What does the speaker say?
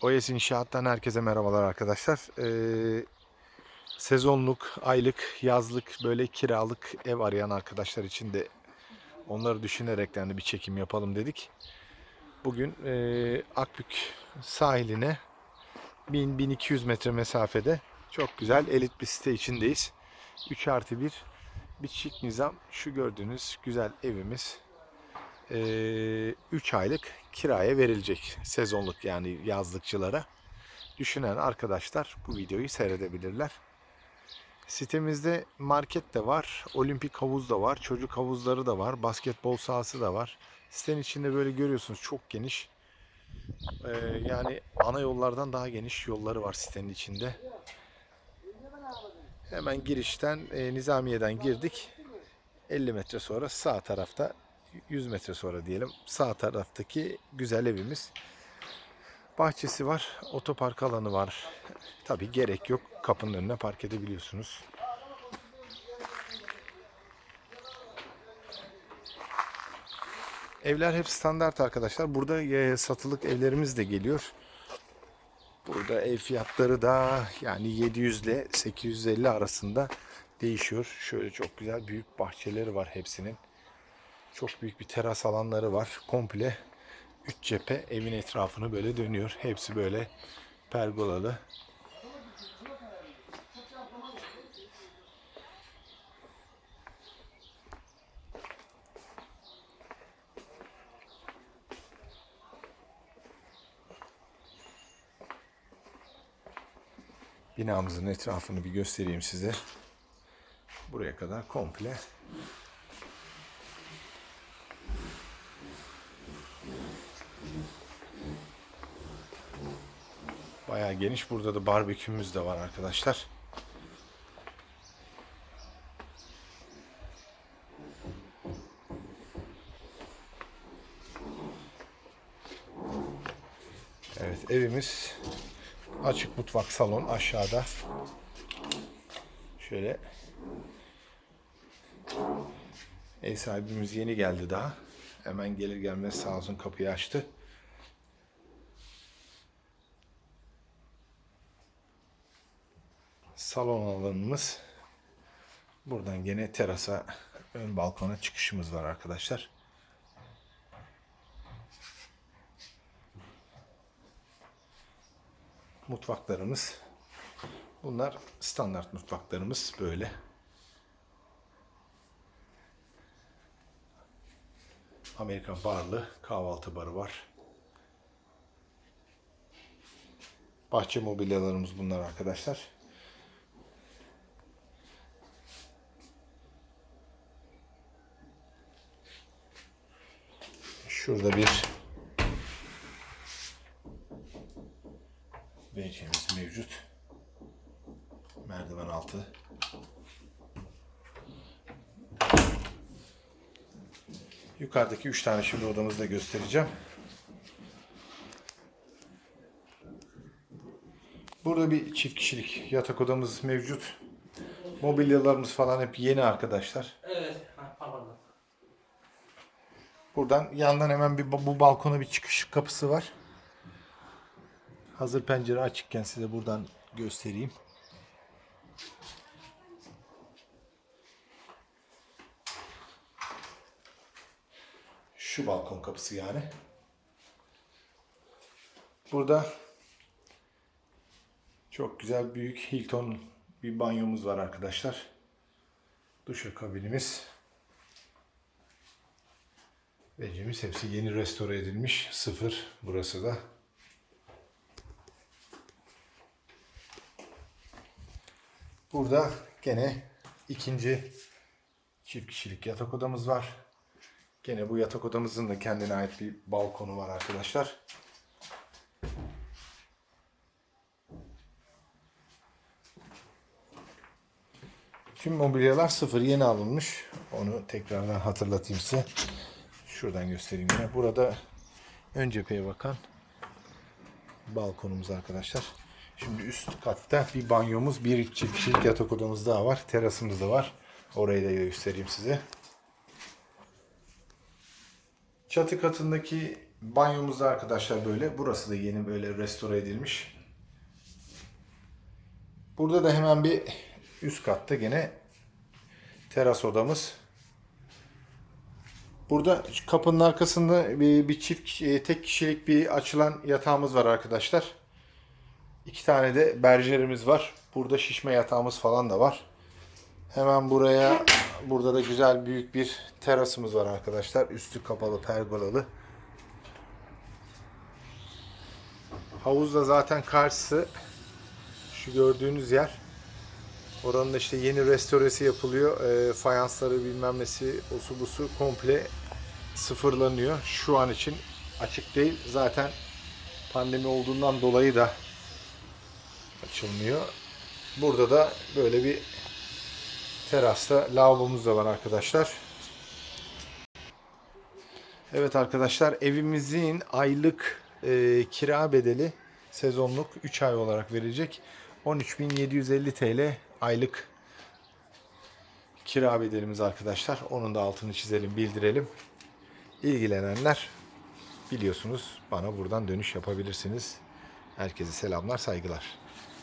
OS İnşaat'tan herkese merhabalar arkadaşlar. Ee, sezonluk, aylık, yazlık böyle kiralık ev arayan arkadaşlar için de onları düşünerekten de bir çekim yapalım dedik. Bugün e, Akbük sahiline 1000-1200 metre mesafede çok güzel elit bir site içindeyiz. 3 artı 1 bitişik nizam şu gördüğünüz güzel evimiz. 3 aylık kiraya verilecek. Sezonluk yani yazlıkçılara. Düşünen arkadaşlar bu videoyu seyredebilirler. Sitemizde market de var, olimpik havuz da var, çocuk havuzları da var, basketbol sahası da var. Sitenin içinde böyle görüyorsunuz çok geniş. Ee, yani ana yollardan daha geniş yolları var sitenin içinde. Hemen girişten e, Nizamiye'den girdik. 50 metre sonra sağ tarafta 100 metre sonra diyelim sağ taraftaki güzel evimiz. Bahçesi var, otopark alanı var. Tabi gerek yok. Kapının önüne park edebiliyorsunuz. Evler hep standart arkadaşlar. Burada e, satılık evlerimiz de geliyor. Burada ev fiyatları da yani 700 ile 850 arasında değişiyor. Şöyle çok güzel büyük bahçeleri var hepsinin. Çok büyük bir teras alanları var. Komple 3 cephe evin etrafını böyle dönüyor. Hepsi böyle pergolalı. Binamızın etrafını bir göstereyim size. Buraya kadar komple Bayağı geniş. Burada da barbekümüz de var arkadaşlar. Evet evimiz açık mutfak salon aşağıda. Şöyle ev sahibimiz yeni geldi daha. Hemen gelir gelmez sağ olsun kapıyı açtı. Salon alanımız. Buradan gene terasa, ön balkona çıkışımız var arkadaşlar. Mutfaklarımız. Bunlar standart mutfaklarımız böyle. Amerikan barlı kahvaltı barı var. Bahçe mobilyalarımız bunlar arkadaşlar. Şurada bir WC'miz mevcut. Merdiven altı. Yukarıdaki üç tane şimdi odamızı da göstereceğim. Burada bir çift kişilik yatak odamız mevcut. Mobilyalarımız falan hep yeni arkadaşlar. Evet. Buradan yandan hemen bir bu balkona bir çıkış kapısı var. Hazır pencere açıkken size buradan göstereyim. Şu balkon kapısı yani. Burada çok güzel büyük Hilton bir banyomuz var arkadaşlar. Duşakabinimiz. Becimiz hepsi yeni restore edilmiş. Sıfır burası da. Burada gene ikinci çift kişilik yatak odamız var. Gene bu yatak odamızın da kendine ait bir balkonu var arkadaşlar. Tüm mobilyalar sıfır yeni alınmış. Onu tekrardan hatırlatayım size. Şuradan göstereyim yine. Burada ön cepheye bakan balkonumuz arkadaşlar. Şimdi üst katta bir banyomuz, bir çift kişilik yatak odamız daha var. Terasımız da var. Orayı da göstereyim size. Çatı katındaki Banyomuz da arkadaşlar böyle. Burası da yeni böyle restore edilmiş. Burada da hemen bir üst katta gene teras odamız. Burada kapının arkasında bir, bir çift e, tek kişilik bir açılan yatağımız var arkadaşlar. İki tane de berjerimiz var. Burada şişme yatağımız falan da var. Hemen buraya burada da güzel büyük bir terasımız var arkadaşlar. Üstü kapalı pergolalı. Havuzda zaten karşısı şu gördüğünüz yer. Oranın işte yeni restoresi yapılıyor. E, fayansları bilmem nesi, osu busu komple sıfırlanıyor. Şu an için açık değil. Zaten pandemi olduğundan dolayı da açılmıyor. Burada da böyle bir terasta lavabomuz da var arkadaşlar. Evet arkadaşlar evimizin aylık e, kira bedeli sezonluk 3 ay olarak verilecek. 13.750 TL aylık kira bedelimiz arkadaşlar. Onun da altını çizelim, bildirelim. İlgilenenler biliyorsunuz bana buradan dönüş yapabilirsiniz. Herkese selamlar, saygılar.